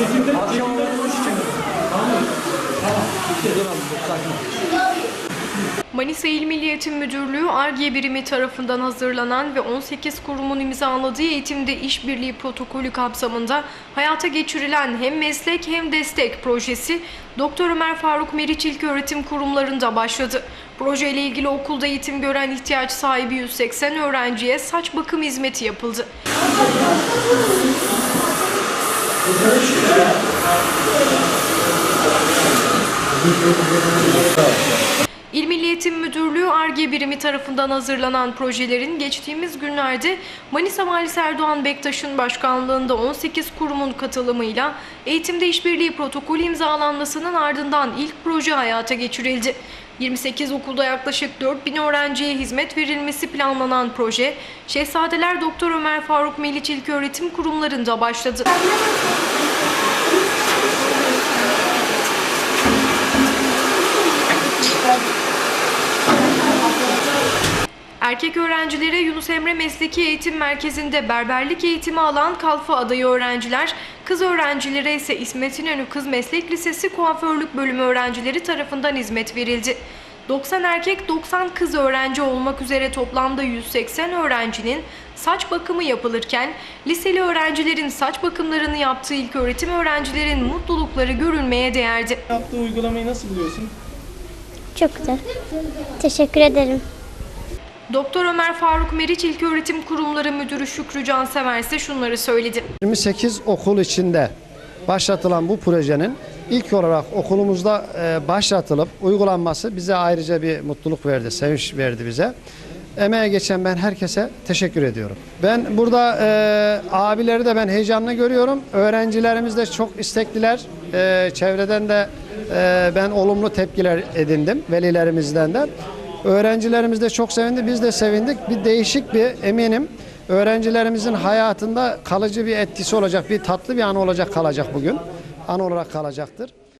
İçin. Manisa İl Milli Eğitim Müdürlüğü ARGE birimi tarafından hazırlanan ve 18 kurumun imzaladığı eğitimde işbirliği protokolü kapsamında hayata geçirilen hem meslek hem destek projesi Doktor Ömer Faruk Meriç İlköğretim Kurumlarında başladı. Projeyle ilgili okulda eğitim gören ihtiyaç sahibi 180 öğrenciye saç bakım hizmeti yapıldı. İl Milli Eğitim Müdürlüğü ARGE birimi tarafından hazırlanan projelerin geçtiğimiz günlerde Manisa Valisi Erdoğan Bektaş'ın başkanlığında 18 kurumun katılımıyla eğitimde işbirliği protokolü imzalanmasının ardından ilk proje hayata geçirildi. 28 okulda yaklaşık 4000 öğrenciye hizmet verilmesi planlanan proje, Şehzadeler Doktor Ömer Faruk Meliç İlköğretim Kurumlarında başladı. Erkek öğrencilere Yunus Emre Mesleki Eğitim Merkezi'nde berberlik eğitimi alan kalfa adayı öğrenciler, kız öğrencilere ise İsmet İnönü Kız Meslek Lisesi kuaförlük bölümü öğrencileri tarafından hizmet verildi. 90 erkek 90 kız öğrenci olmak üzere toplamda 180 öğrencinin saç bakımı yapılırken liseli öğrencilerin saç bakımlarını yaptığı ilk öğretim öğrencilerin mutlulukları görülmeye değerdi. Yaptığı uygulamayı nasıl buluyorsun? Çok güzel. Teşekkür ederim. Doktor Ömer Faruk Meriç İlköğretim Kurumları Müdürü Şükrü Cansever ise şunları söyledi. 28 okul içinde başlatılan bu projenin ilk olarak okulumuzda e, başlatılıp uygulanması bize ayrıca bir mutluluk verdi, sevinç verdi bize. Emeğe geçen ben herkese teşekkür ediyorum. Ben burada e, abileri de ben heyecanlı görüyorum. Öğrencilerimiz de çok istekliler. E, çevreden de e, ben olumlu tepkiler edindim velilerimizden de. Öğrencilerimiz de çok sevindi, biz de sevindik. Bir değişik bir eminim öğrencilerimizin hayatında kalıcı bir etkisi olacak, bir tatlı bir an olacak kalacak bugün. An olarak kalacaktır.